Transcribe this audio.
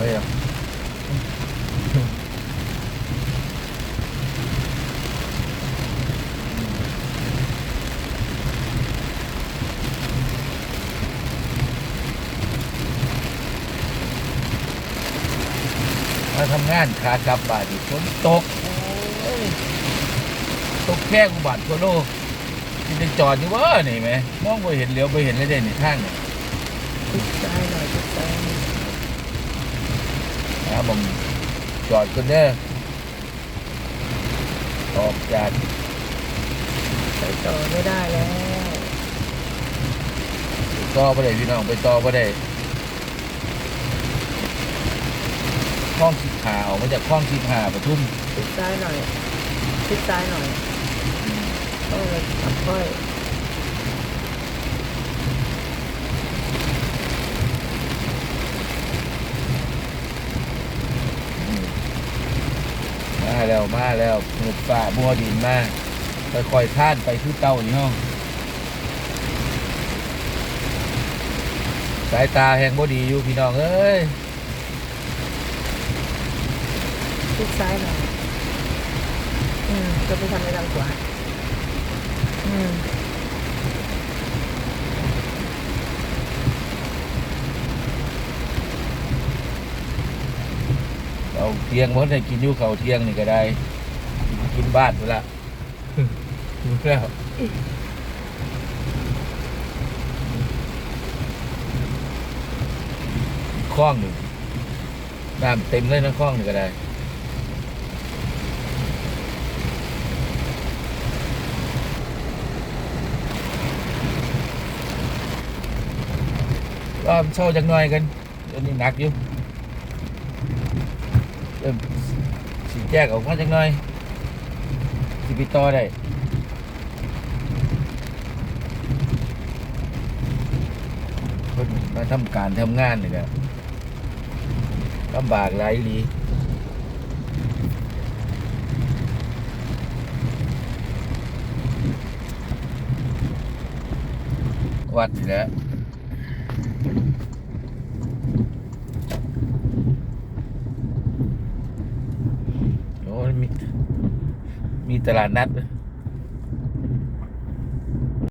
เลยอะมาทำงานขากลับบาดนีฝนตกโอ้ยตกแค่กุบาททั่วโลกที่จะจอดอยู่ว่านี่ไหมมองไปเห็นเลี้ยวไปเห็นแล้วเด่นในทางเนี่ยติดซ้ายหน่อยติดซ้ายหน่อยนะครับผมจอดกันเด้อออกจากไปต่อไม่ได้แล้วต่อไปได้พี่น้องไปต่อไปได้คลองสิบหาออกมาจากคลองสิบหาปทุมติดซ้ายหน่อยติดซ้ายหน่อยต้องเลยขับค่อย แล้วมาแล้วหนุดฝ่าบัวดินมาค่อยๆท่านไปที่เต้านี่ห้องสายตาแหงบ่ดีอยู่พี่น้องเอ้ยทุกซ้ายหน่อยอืมจะไปทำในทางขวาอืม เอาเที่ยงมันได้กินอยู่เขาเที่ยงนี่ก็ได้ กินบ้านไปละดูแล้วคล้องหนึ่งน้ำเต็มเลยนะคล้องนี่ก็ได้ก็เช่าจังหน่อยกันเดี๋ยวนี้หนักอยู่ เริ่มสีแยกออกมาจังหน่อยสิไปต่อได้คนมาทำการทำงานนี่ก็ลำบากหลายลีวัดนี่แหละ โอ้ย มี มีตลาดนัด